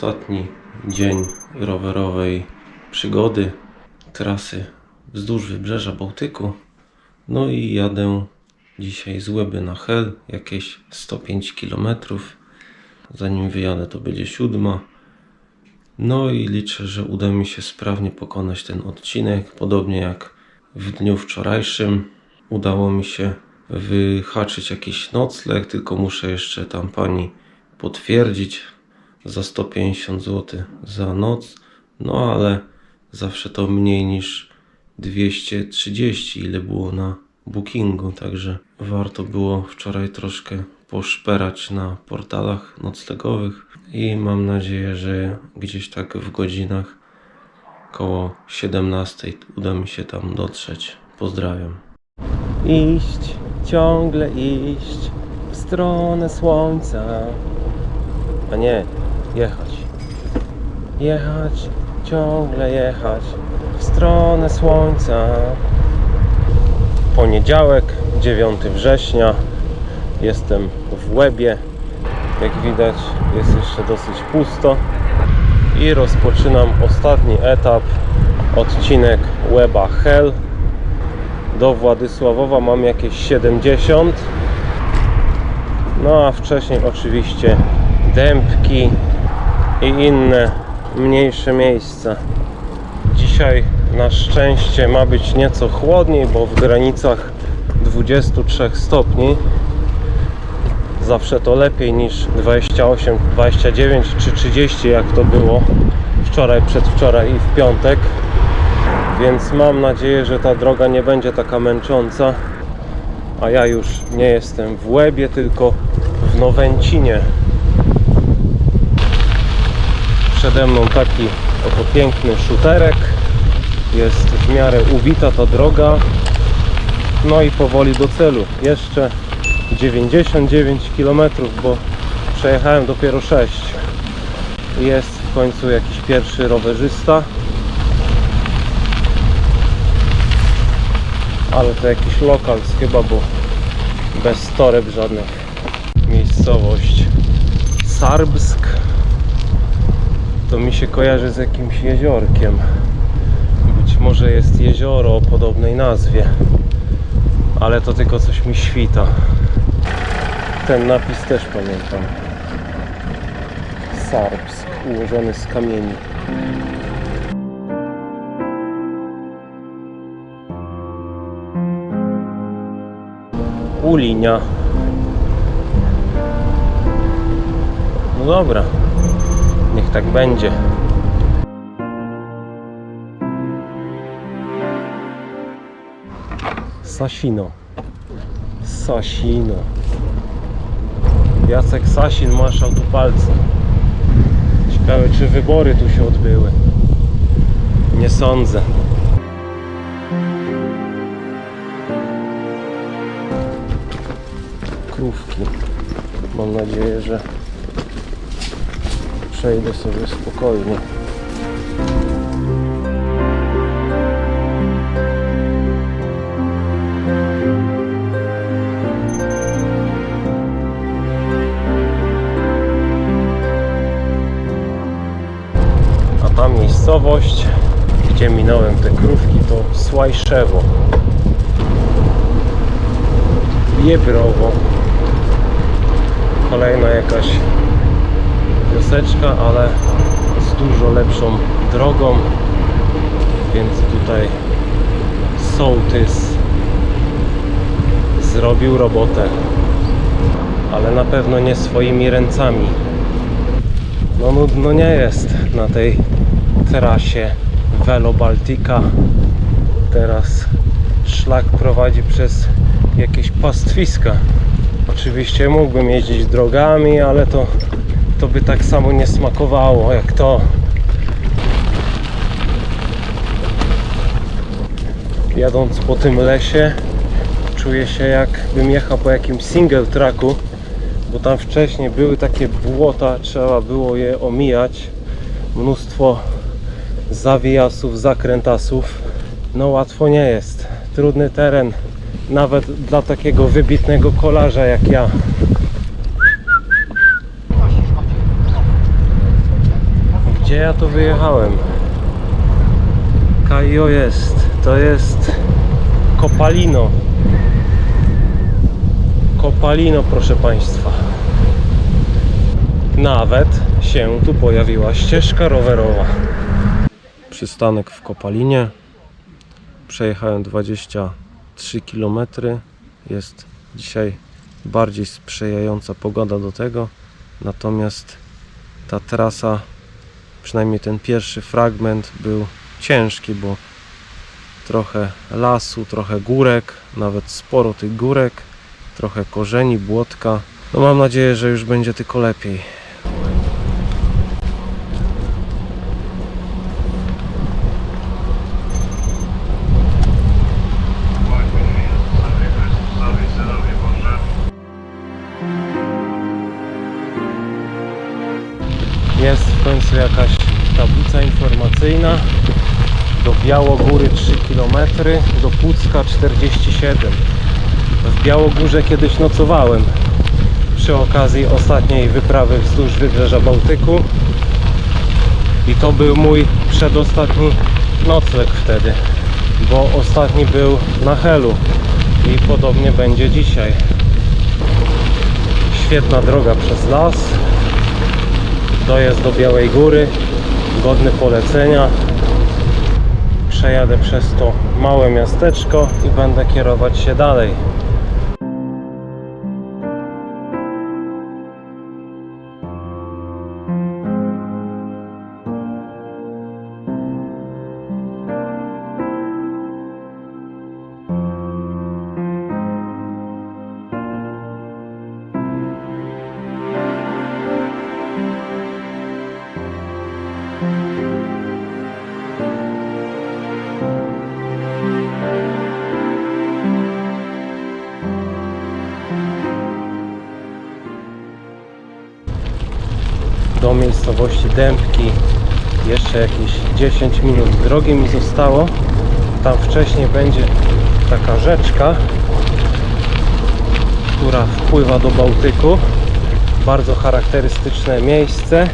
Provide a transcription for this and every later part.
Ostatni dzień rowerowej przygody, trasy wzdłuż wybrzeża Bałtyku. No i jadę dzisiaj z Łeby na Hel, jakieś 105 km. Zanim wyjadę, to będzie siódma. No i liczę, że uda mi się sprawnie pokonać ten odcinek, podobnie jak w dniu wczorajszym. Udało mi się wyhaczyć jakiś nocleg, tylko muszę jeszcze tam pani potwierdzić za 150 zł za noc. No ale zawsze to mniej niż 230, ile było na bookingu, także warto było wczoraj troszkę poszperać na portalach noclegowych i mam nadzieję, że gdzieś tak w godzinach koło 17 uda mi się tam dotrzeć. Pozdrawiam. Iść, ciągle iść w stronę słońca. A nie, jechać. Jechać, ciągle jechać w stronę słońca. Poniedziałek, 9 września. Jestem w Łebie. Jak widać, jest jeszcze dosyć pusto. I rozpoczynam ostatni etap, odcinek Łeba Hell. Do Władysławowa mam jakieś 70. No a wcześniej oczywiście Dębki i inne mniejsze miejsca. Dzisiaj na szczęście ma być nieco chłodniej, bo w granicach 23 stopni. Zawsze to lepiej niż 28, 29 czy 30 jak to było wczoraj, przedwczoraj i w piątek. Więc mam nadzieję, że ta droga nie będzie taka męcząca. A ja już nie jestem w Łebie, tylko w Nowęcinie. Przede mną taki oto piękny szuterek. Jest w miarę ubita ta droga. No i powoli do celu. Jeszcze 99 km, bo przejechałem dopiero 6. Jest w końcu jakiś pierwszy rowerzysta. Ale to jakiś lokal chyba, bo bez toreb żadnych. Miejscowość Sarbsk. To mi się kojarzy z jakimś jeziorkiem. Być może jest jezioro o podobnej nazwie. Ale to tylko coś mi świta. Ten napis też pamiętam. Sarbsk, ułożony z kamieni. Ulinia. No dobra, tak będzie. Sasino. Sasino. Jacek Sasin maszał tu palce. Ciekawe czy wybory tu się odbyły. Nie sądzę. Krówki. Mam nadzieję, że przejdę sobie spokojnie. A ta miejscowość, gdzie minąłem te krówki, to Słajszewo. Biebrowo. Kolejna jakaś wioseczka, ale z dużo lepszą drogą, więc tutaj sołtys zrobił robotę, ale na pewno nie swoimi ręcami. No nudno nie jest na tej trasie Velo Baltica. Teraz szlak prowadzi przez jakieś pastwiska. Oczywiście mógłbym jeździć drogami, ale to, to by tak samo nie smakowało jak to. Jadąc po tym lesie, czuję się jakbym jechał po jakimś single tracku, bo tam wcześniej były takie błota, trzeba było je omijać. Mnóstwo zawijasów, zakrętasów. No łatwo nie jest. Trudny teren, nawet dla takiego wybitnego kolarza jak ja. Gdzie ja to wyjechałem? Kajo jest. To jest Kopalino. Kopalino, proszę Państwa. Nawet się tu pojawiła ścieżka rowerowa. Przystanek w Kopalinie. Przejechałem 23 km. Jest dzisiaj bardziej sprzyjająca pogoda do tego. Natomiast ta trasa, przynajmniej ten pierwszy fragment, był ciężki, bo trochę lasu, trochę górek, nawet sporo tych górek, trochę korzeni, błotka. No mam nadzieję, że już będzie tylko lepiej. Km, do Pucka 47. W Białogórze kiedyś nocowałem przy okazji ostatniej wyprawy wzdłuż wybrzeża Bałtyku. I to był mój przedostatni nocleg wtedy, bo ostatni był na Helu i podobnie będzie dzisiaj. Świetna droga przez las, dojazd do Białej Góry, godny polecenia. Przejadę przez to małe miasteczko i będę kierować się dalej. Miejscowości Dębki. Jeszcze jakieś 10 minut drogi mi zostało. Tam wcześniej będzie taka rzeczka która wpływa do Bałtyku. Bardzo charakterystyczne miejsce.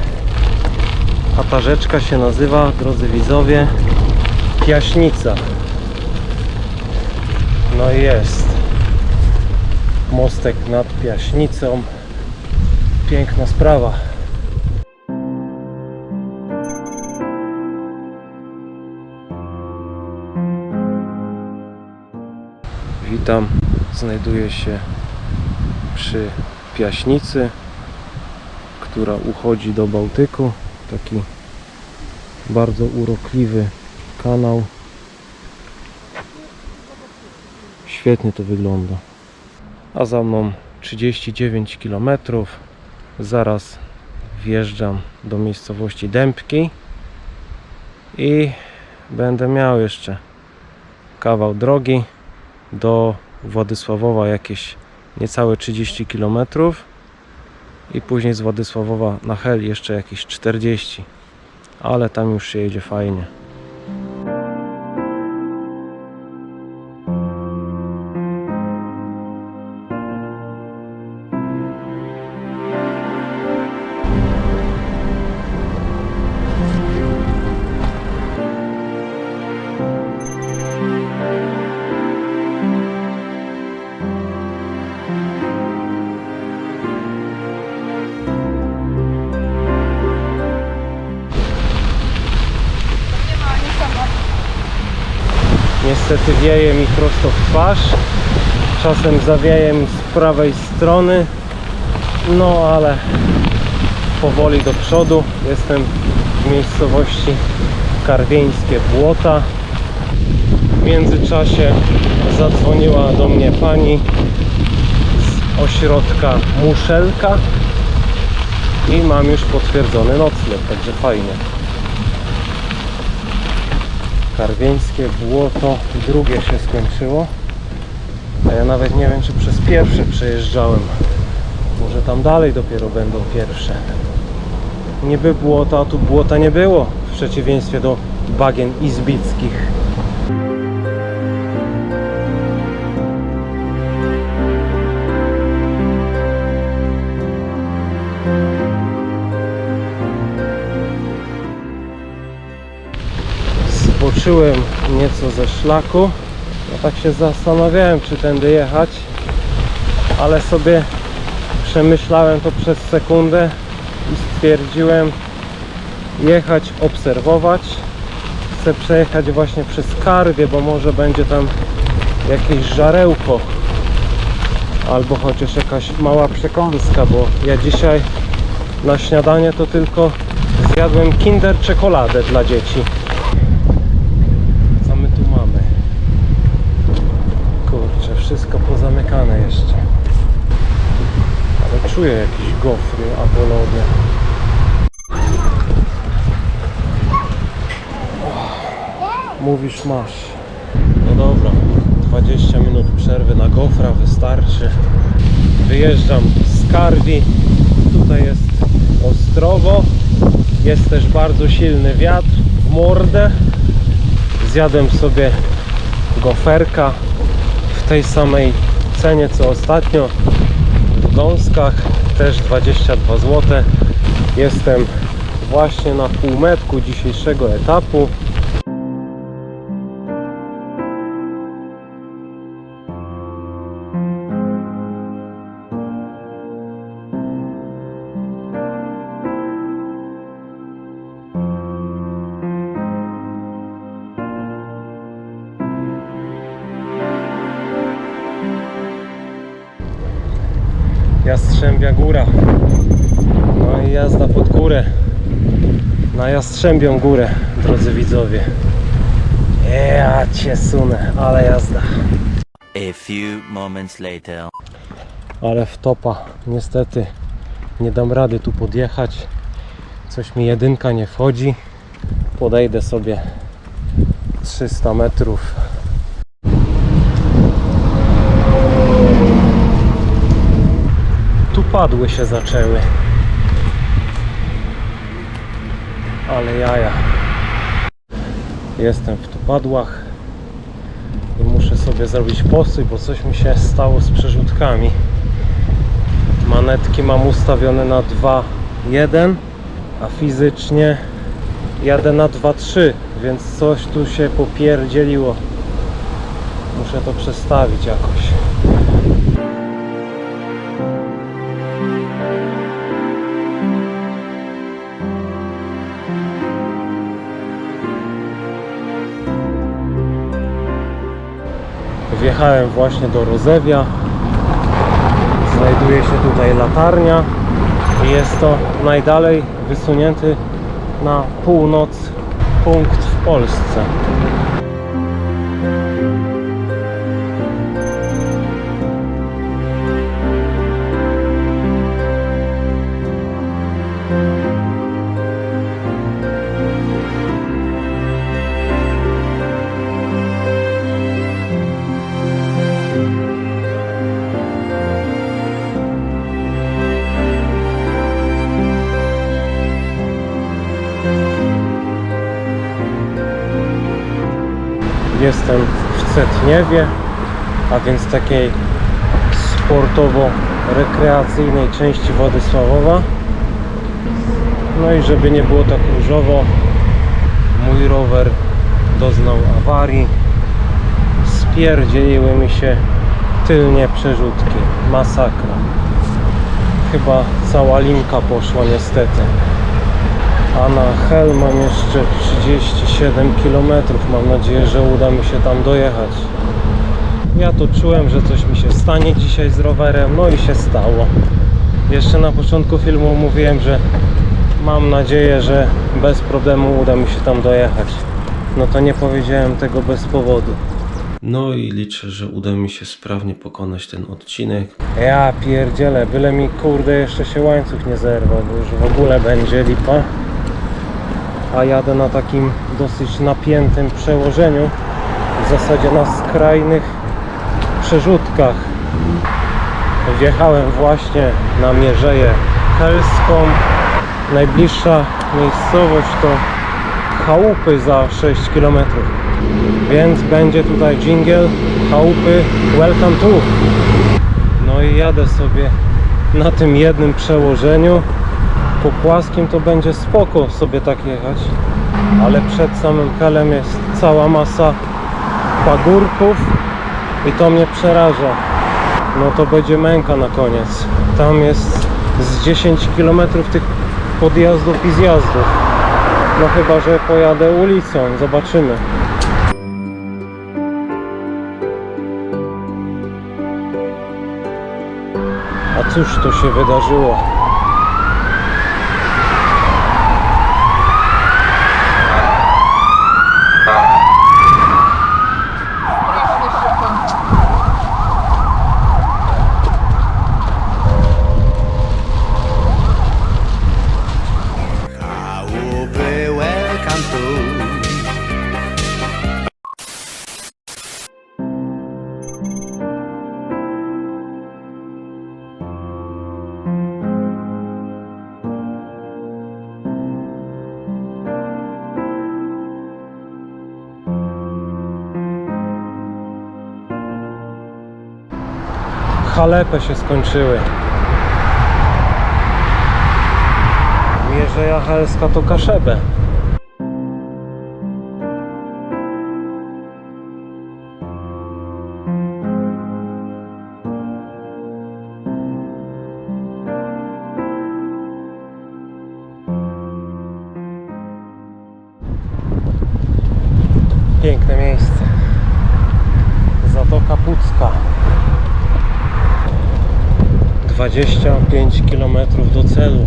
A ta rzeczka się nazywa drodzy widzowie Piaśnica no i jest mostek nad Piaśnicą piękna sprawa Witam, znajduję się przy Piaśnicy, która uchodzi do Bałtyku. Taki bardzo urokliwy kanał. Świetnie to wygląda. A za mną 39 km. Zaraz wjeżdżam do miejscowości Dębki i będę miał jeszcze kawał drogi do Władysławowa jakieś niecałe 30 km i później z Władysławowa na Hel jeszcze jakieś 40 ale tam już się jedzie fajnie Niestety wieje mi prosto w twarz. Czasem zawieje mi z prawej strony. No ale powoli do przodu. Jestem w miejscowości Karwieńskie Błota. W międzyczasie zadzwoniła do mnie pani z ośrodka Muszelka i mam już potwierdzony nocleg, także fajnie. Karwieńskie błoto drugie się skończyło. A ja nawet nie wiem, czy przez pierwsze przejeżdżałem. Może tam dalej dopiero będą pierwsze. Niby błota, a tu błota nie było. W przeciwieństwie do bagien izbickich. Nieco ze szlaku. Ja tak się zastanawiałem, czy tędy jechać, ale sobie przemyślałem to przez sekundę i stwierdziłem jechać, obserwować. Chcę przejechać właśnie przez Karwie, bo może będzie tam jakieś żarełko albo chociaż jakaś mała przekąska, bo ja dzisiaj na śniadanie to tylko zjadłem kinder czekoladę dla dzieci. Co my tu mamy? Kurczę, wszystko pozamykane jeszcze. Ale czuję jakieś gofry albo lody. Mówisz masz. No dobra, 20 minut przerwy na gofra wystarczy. Wyjeżdżam z Karwi. Tutaj jest Ostrowo. Jest też bardzo silny wiatr w mordę. Zjadłem sobie goferka w tej samej cenie co ostatnio w Gąskach. Też 22 zł. Jestem właśnie na półmetku dzisiejszego etapu. Jastrzębia Góra. No i jazda pod górę. Na Jastrzębią Górę, drodzy widzowie. Ja cię sunę, ale jazda. A few moments later. Ale w topa. Niestety nie dam rady tu podjechać. Coś mi jedynka nie wchodzi. Podejdę sobie 300 metrów. Tu padły się zaczęły. Ale jaja. Jestem w tupadłach i muszę sobie zrobić postój, bo coś mi się stało z przerzutkami. Manetki mam ustawione na 2.1, a fizycznie jadę na 2.3, więc coś tu się popierdzieliło. Muszę to przestawić jakoś. Wjechałem właśnie do Rozewia. Znajduje się tutaj latarnia jest to najdalej wysunięty na północ punkt w Polsce. Jestem w Cetniewie, a więc takiej sportowo-rekreacyjnej części Władysławowa. No i żeby nie było tak różowo, mój rower doznał awarii. Spierdzieliły mi się tylnie przerzutki. Masakra. Chyba cała linka poszła niestety. A na Hel mam jeszcze 37 km. Mam nadzieję, że uda mi się tam dojechać. Ja to czułem, że coś mi się stanie dzisiaj z rowerem, no i się stało. Jeszcze na początku filmu mówiłem, że mam nadzieję, że bez problemu uda mi się tam dojechać. No to nie powiedziałem tego bez powodu. No i liczę, że uda mi się sprawnie pokonać ten odcinek. Ja pierdzielę, byle mi kurde jeszcze się łańcuch nie zerwał, bo już w ogóle będzie lipa a jadę na takim dosyć napiętym przełożeniu w zasadzie na skrajnych przerzutkach. Wjechałem właśnie na Mierzeję Helską najbliższa miejscowość to chałupy za 6 km więc będzie tutaj jingle chałupy welcome to. No i jadę sobie na tym jednym przełożeniu po płaskim to będzie spoko sobie tak jechać ale przed samym helem jest cała masa pagórków i to mnie przeraża. No to będzie męka na koniec. Tam jest z 10 km tych podjazdów i zjazdów. No chyba, że pojadę ulicą, zobaczymy. A cóż to się wydarzyło? Chalepy się skończyły. Mierzeja Helska to Kaszebę. Piękne miejsce. Zatoka Pucka. 25 km do celu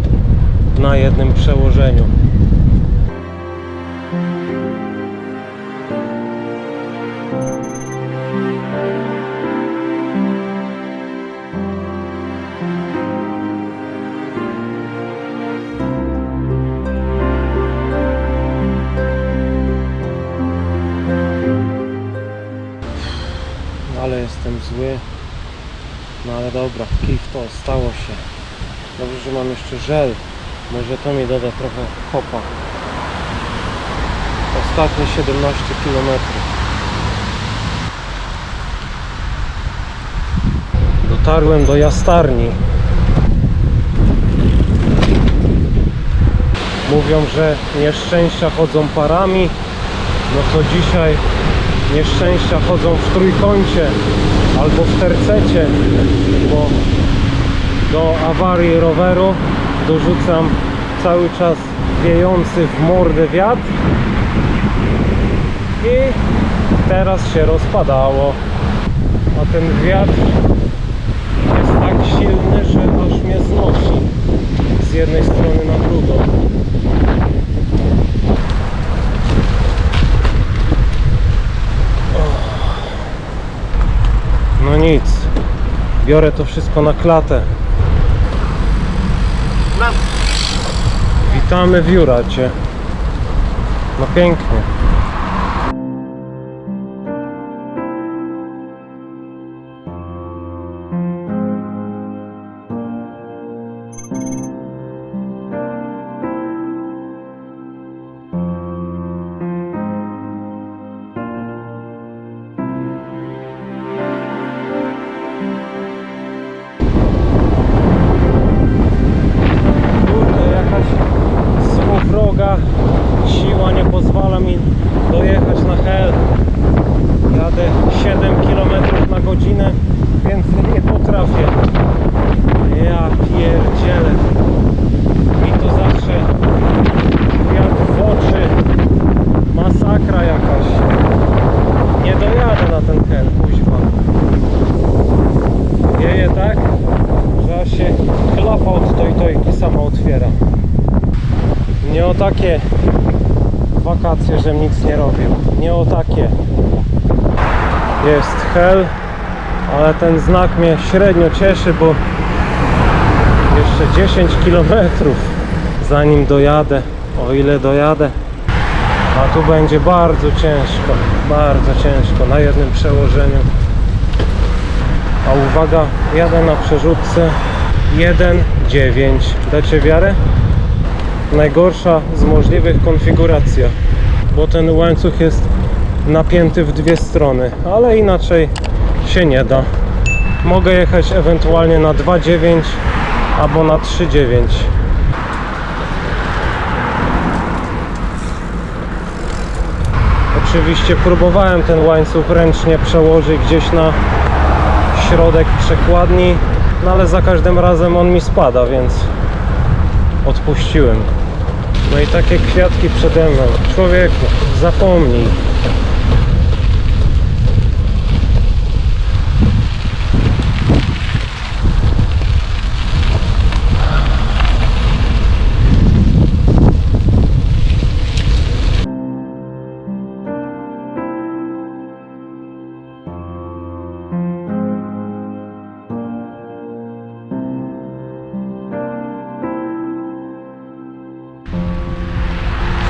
na jednym przełożeniu. Dobra, kij w to, stało się. Dobrze, że mam jeszcze żel. Może to mi doda trochę kopa. Ostatnie 17 km. Dotarłem do jastarni. Mówią, że nieszczęścia chodzą parami. No to dzisiaj nieszczęścia chodzą w trójkącie albo w tercecie, bo do awarii roweru dorzucam cały czas wiejący w mordę wiatr. I teraz się rozpadało. A ten wiatr jest tak silny, że aż mnie znosi z jednej strony na drugą No nic. Biorę to wszystko na klatę. Witamy w Juracie. No pięknie. 7 km na godzinę, więc nie potrafię. Ja pierdzielę. Mi to zawsze wiatr w oczy. Masakra jakaś. Nie dojadę na ten hel, kuźwa. Wieje tak, że aż się klapa od toj tojki sama otwiera. Nie o takie wakacje, żem nic nie robił. Nie o takie. Jest hel, ale ten znak mnie średnio cieszy, bo jeszcze 10 km zanim dojadę, o ile dojadę. A tu będzie bardzo ciężko, bardzo ciężko na jednym przełożeniu. A uwaga, jadę na przerzutce 1.9. Dacie wiarę? Najgorsza z możliwych konfiguracjach, bo ten łańcuch jest napięty w dwie strony, ale inaczej się nie da. Mogę jechać ewentualnie na 2.9 albo na 3.9. Oczywiście próbowałem ten łańcuch ręcznie przełożyć gdzieś na środek przekładni, no ale za każdym razem on mi spada, więc odpuściłem. No i takie kwiatki przede mną. Człowieku, zapomnij.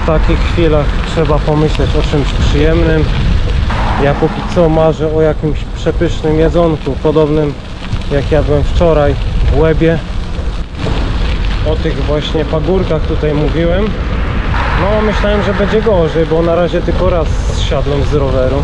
Takich chwilach trzeba pomyśleć o czymś przyjemnym. Ja póki co marzę o jakimś przepysznym jedzonku, podobnym jak jadłem wczoraj w Łebie. O tych właśnie pagórkach tutaj mówiłem. No myślałem, że będzie gorzej, bo na razie tylko raz zsiadłem z roweru.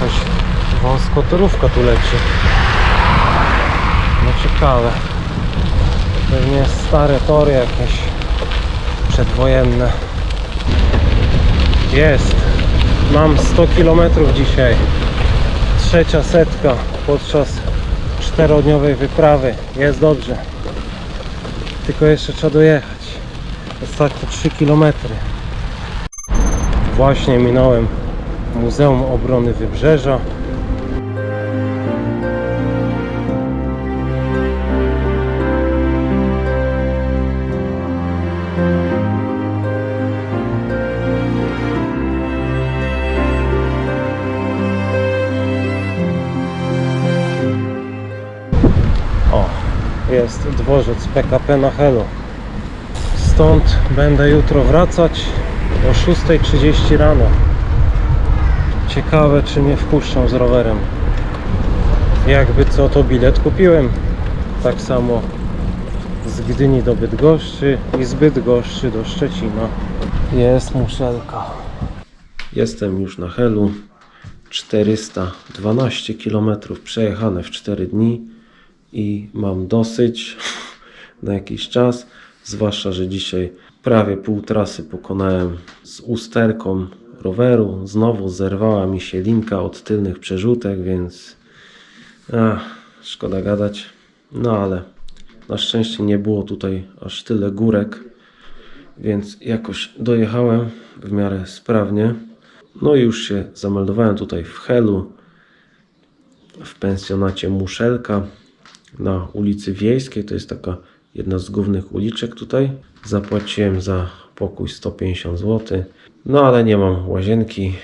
Jakaś wąskotorówka tu leci. No ciekawe. Pewnie stare tory jakieś przedwojenne. Jest. Mam 100 km dzisiaj. Trzecia setka podczas czterodniowej wyprawy. Jest dobrze. Tylko jeszcze trzeba dojechać. Ostatnie 3 km. Właśnie minąłem Muzeum Obrony Wybrzeża. O, jest dworzec PKP na Helu. Stąd będę jutro wracać o 6.30 rano. Ciekawe, czy mnie wpuszczą z rowerem. Jakby co, to bilet kupiłem. Tak samo z Gdyni do Bydgoszczy i z Bydgoszczy do Szczecina. Jest muszelka. Jestem już na Helu. 412 km przejechane w 4 dni i mam dosyć na jakiś czas. Zwłaszcza, że dzisiaj prawie pół trasy pokonałem z usterką roweru. Znowu zerwała mi się linka od tylnych przerzutek, więc ach, szkoda gadać. No ale na szczęście nie było tutaj aż tyle górek, więc jakoś dojechałem w miarę sprawnie. No i już się zameldowałem tutaj w Helu, w pensjonacie Muszelka na ulicy Wiejskiej. To jest taka jedna z głównych uliczek tutaj. Zapłaciłem za pokój 150 zł. No ale nie mam łazienki.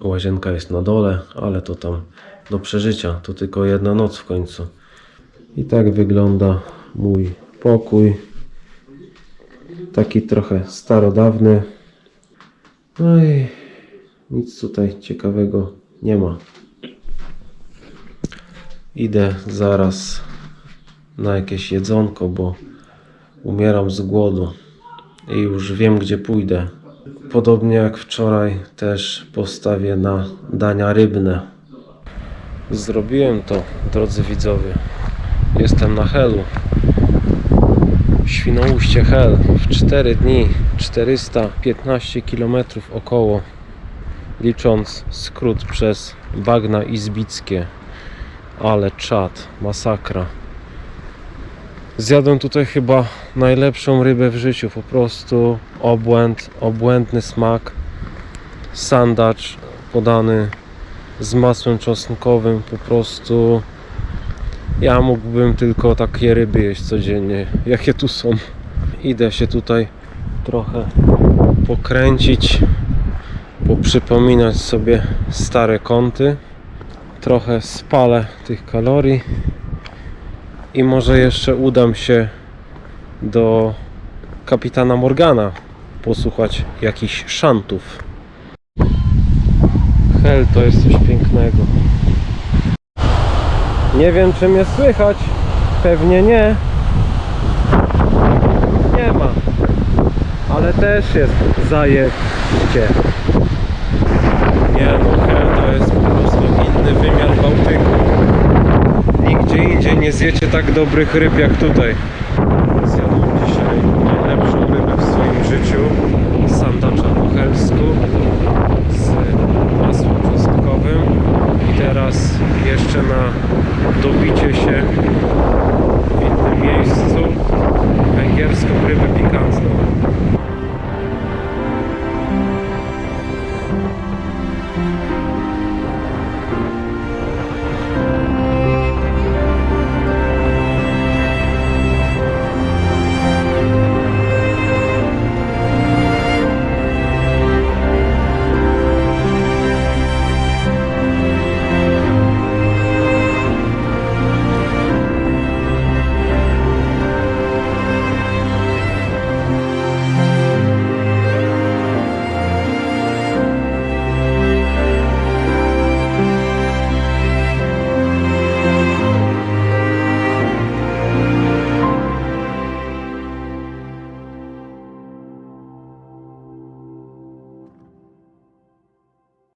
Łazienka jest na dole, ale to tam do przeżycia. To tylko jedna noc w końcu. I tak wygląda mój pokój. Taki trochę starodawny. No i nic tutaj ciekawego nie ma. Idę zaraz na jakieś jedzonko, bo umieram z głodu i już wiem gdzie pójdę. Podobnie jak wczoraj też postawię na dania rybne. Zrobiłem to, drodzy widzowie. Jestem na Helu. Świnoujście Hel w 4 dni 415 km około licząc skrót przez bagna izbickie ale czad, masakra Zjadłem tutaj chyba najlepszą rybę w życiu. Po prostu obłęd, obłędny smak. Sandacz podany z masłem czosnkowym. Po prostu ja mógłbym tylko takie ryby jeść codziennie. Jakie tu są. Idę się tutaj trochę pokręcić, poprzypominać sobie stare kąty. Trochę spalę tych kalorii i może jeszcze udam się do kapitana Morgana posłuchać jakichś szantów. Hel to jest coś pięknego. Nie wiem czy mnie słychać, pewnie nie, nie ma. Ale też jest zajebiście. Nie no, Hel to jest po prostu inny wymiar Bałtyku. Nigdzie indziej nie zjecie tak dobrych ryb jak tutaj. Zjadłem dzisiaj najlepszą rybę w swoim życiu. Sandacza po helsku z masłem czosnkowym. I teraz jeszcze na dobicie się w innym miejscu węgierską rybę pikantną.